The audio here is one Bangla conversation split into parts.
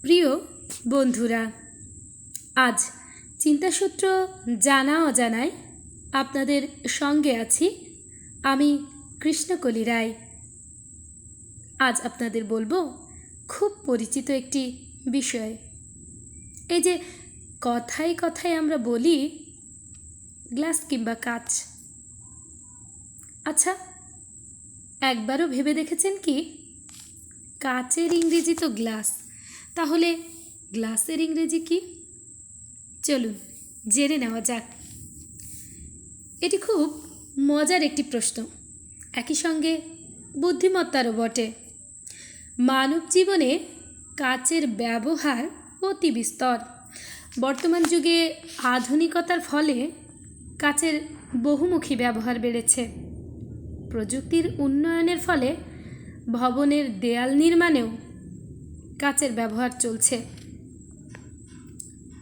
প্রিয় বন্ধুরা, আজ চিন্তাসূত্র জানা অজানায় আপনাদের সঙ্গে আছি আমি কৃষ্ণকলি রায়। আজ আপনাদের বলব, খুব পরিচিত একটি বিষয়। এই যে কথায় কথায় আমরা বলি, গ্লাস কিংবা কাচ। আচ্ছা একবারও ভেবে দেখেছেন কি? কাচের ইংরেজি তো গ্লাস। তাহলে গ্লাসের ইংরেজি কি? চলুন, জেনে নেওয়া যাক। এটি খুব মজার একটি প্রশ্ন। একই সঙ্গে বুদ্ধিমত্তারও বটে। মানব জীবনে কাচের ব্যবহার অতি বিস্তর। বর্তমান যুগে আধুনিকতার ফলে কাচের বহুমুখী ব্যবহার বেড়েছে। প্রযুক্তির উন্নয়নের ফলে ভবনের দেয়াল নির্মাণেও কাচের ব্যবহার চলছে।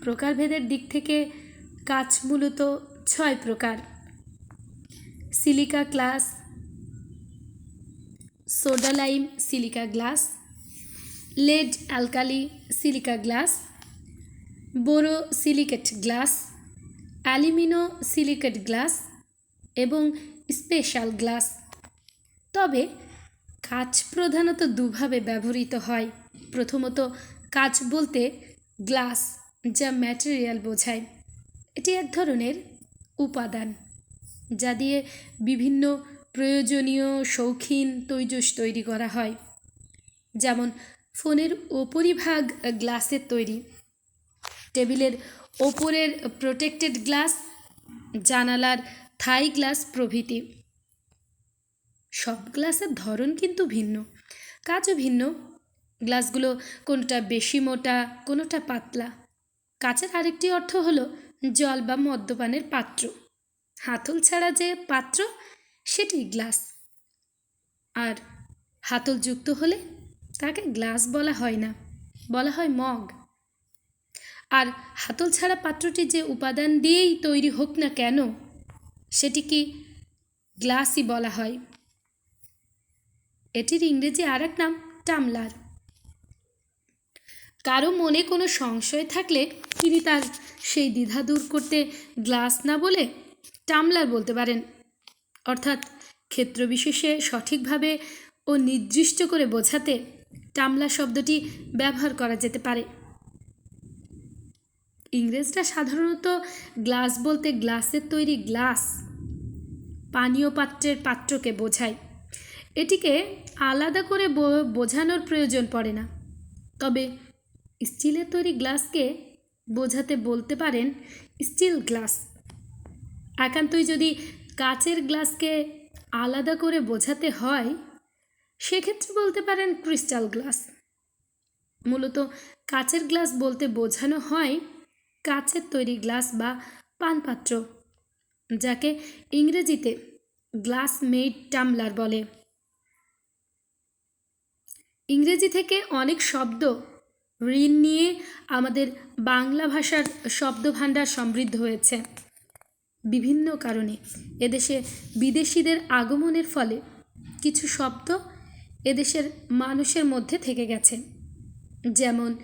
প্রকারভেদের দিক থেকে কাচ মূলত ছয় প্রকার। Silica glass soda lime silica glass, lead alkali silica glass, borosilicate glass, aluminosilicate glass এবং স্পেশাল গ্লাস। তবে কাচ প্রধানত দুভাবে ব্যবহৃত হয়। প্রথমত কাচ বলতে গ্লাস যা ম্যাটেরিয়াল বোঝায়। এটি এক ধরনের উপাদান, যা দিয়ে বিভিন্ন প্রয়োজনীয় শৌখিন তৈজস তৈরি করা হয়। যেমন, ফোনের ওপরিভাগ গ্লাসের তৈরি, টেবিলের ওপরের প্রোটেক্টেড গ্লাস, জানালার থাই গ্লাস প্রভৃতি। সব গ্লাসের ধরন কিন্তু ভিন্ন। কাজও ভিন্ন। গ্লাসগুলো কোনোটা বেশি মোটা, কোনোটা পাতলা। কাচের আরেকটি অর্থ হলো জল বা মদ্যপানের পাত্র। হাতল ছাড়া যে পাত্র, সেটি গ্লাস। আর হাতল যুক্ত হলে তাকে গ্লাস বলা হয় না, বলা হয় মগ। আর হাতল ছাড়া পাত্রটি যে উপাদান দিয়েই তৈরি হোক না কেন সেটি কি গ্লাসই বলা হয়। এটির ইংরেজি আর এক নাম, টামলার। কারও মনে কোনো সংশয় থাকলে তিনি তার সেই দ্বিধা দূর করতে গ্লাস না বলে টামলার বলতে পারেন। অর্থাৎ ক্ষেত্রবিশেষে সঠিকভাবে ও নির্দিষ্ট করে বোঝাতে টামলা শব্দটি ব্যবহার করা যেতে পারে। ইংরেজরা সাধারণত গ্লাস বলতে গ্লাসের তৈরি গ্লাস, পানীয় পাত্রের পাত্রকে বোঝায়। এটিকে আলাদা করে বোঝানোর প্রয়োজন পড়ে না। তবে স্টিলের তৈরি গ্লাসকে বোঝাতে বলতে পারেন স্টিল গ্লাস। একান্তই যদি কাচের গ্লাসকে আলাদা করে বোঝাতে হয়, সেক্ষেত্রে বলতে পারেন ক্রিস্টাল গ্লাস। মূলত কাচের গ্লাস বলতে বোঝানো হয় কাচের তৈরি গ্লাস বা পানপাত্র, যাকে ইংরেজিতে গ্লাস মেড টামলার বলে। ইংরেজি থেকে অনেক শব্দ ঋণ নিয়ে আমাদের বাংলা ভাষার শব্দভাণ্ডার সমৃদ্ধ হয়েছে। বিভিন্ন কারণে এদেশে বিদেশিদের আগমনের ফলে কিছু শব্দ এদেশের মানুষের মধ্যে থেকে গেছে। যেমন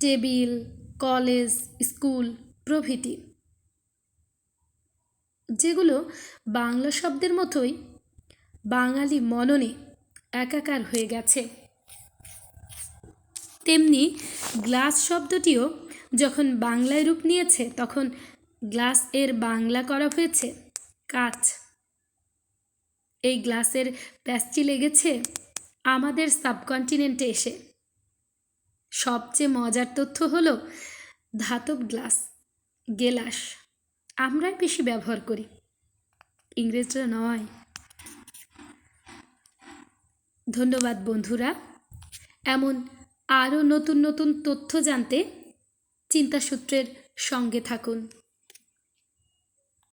টেবিল, কলেজ, স্কুল প্রভৃতি। যেগুলো বাংলা শব্দের মতোই বাঙালি মননে একাকার হয়ে গেছে। তেমনি গ্লাস শব্দটিও যখন বাংলায় রূপ নিয়েছে, তখন গ্লাস এর বাংলা করা হয়েছে, কাচ। এই গ্লাসের প্যাচটি লেগেছে আমাদের সাবকন্টিনেন্টে এসে। সবচেয়ে মজার তথ্য হলো ধাতব গ্লাস, গেলাস। আমরাই বেশি ব্যবহার করি। ইংরেজরা নয়। ধন্যবাদ বন্ধুরা। এমন আরও নতুন নতুন তথ্য জানতে চিন্তাসূত্রের সঙ্গে থাকুন।